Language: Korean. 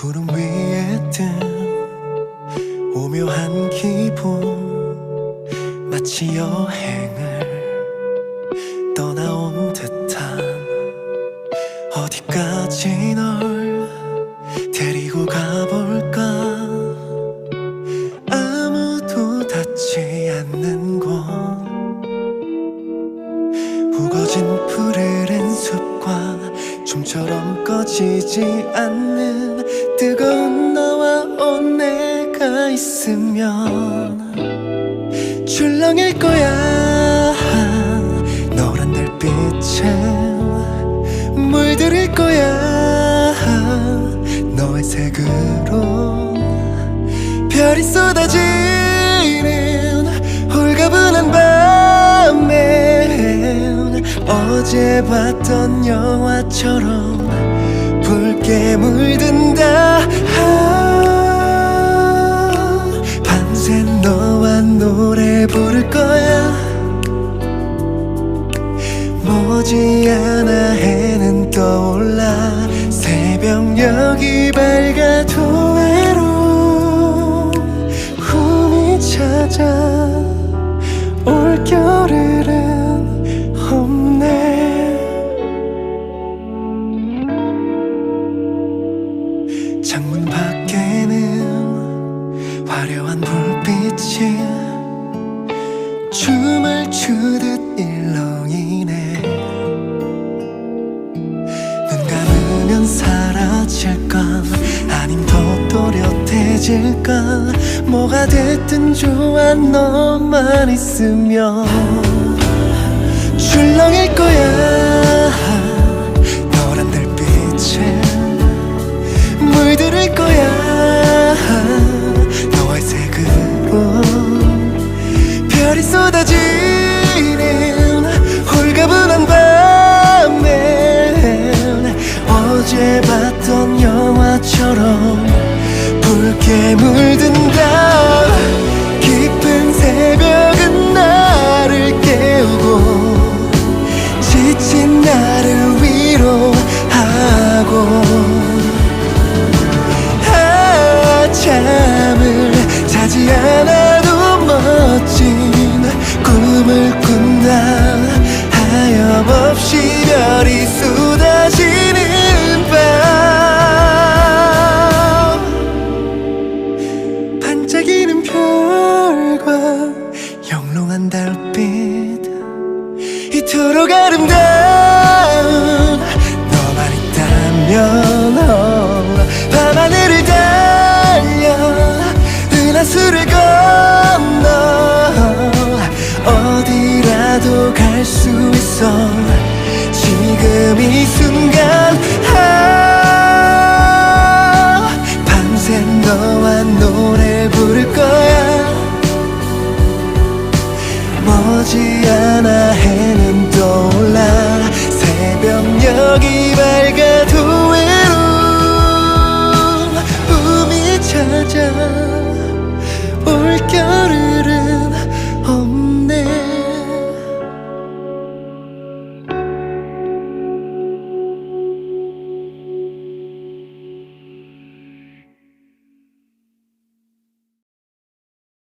구름 위에 뜬 오묘한 기분 마치 여행을 떠나온 듯한 어디까지 널 데리고 가볼까? 아무도 닿지 않는 곳 우거진 푸르른 숲과 좀처럼 꺼지지 않는 뜨거운 너와 온 내가 있으면 출렁일 거야. 노란 달빛에 물들일 거야. 너의 색으로 별이 쏟아지는 홀가분한 밤엔 어제 봤던 영화처럼 붉게 물든다. 아, 밤새 너와 노래 부를 거야. 머지않아 화려한 불빛이 춤을 추듯 일렁이네. 눈 감으면 사라질까 아님 더 또렷해질까 뭐가 됐든 좋아 너만 있으면. 출렁일 붉게 물든다 깊은 새벽은 나를 깨우고 지친 나를 위로하고 아참을 자지 않아 달빛 이토록 아름다운 너만 있다면 어, 밤하늘을 달려 은하수를 건너 어디라도 갈 수 있어 지금 이 순간 지 않아.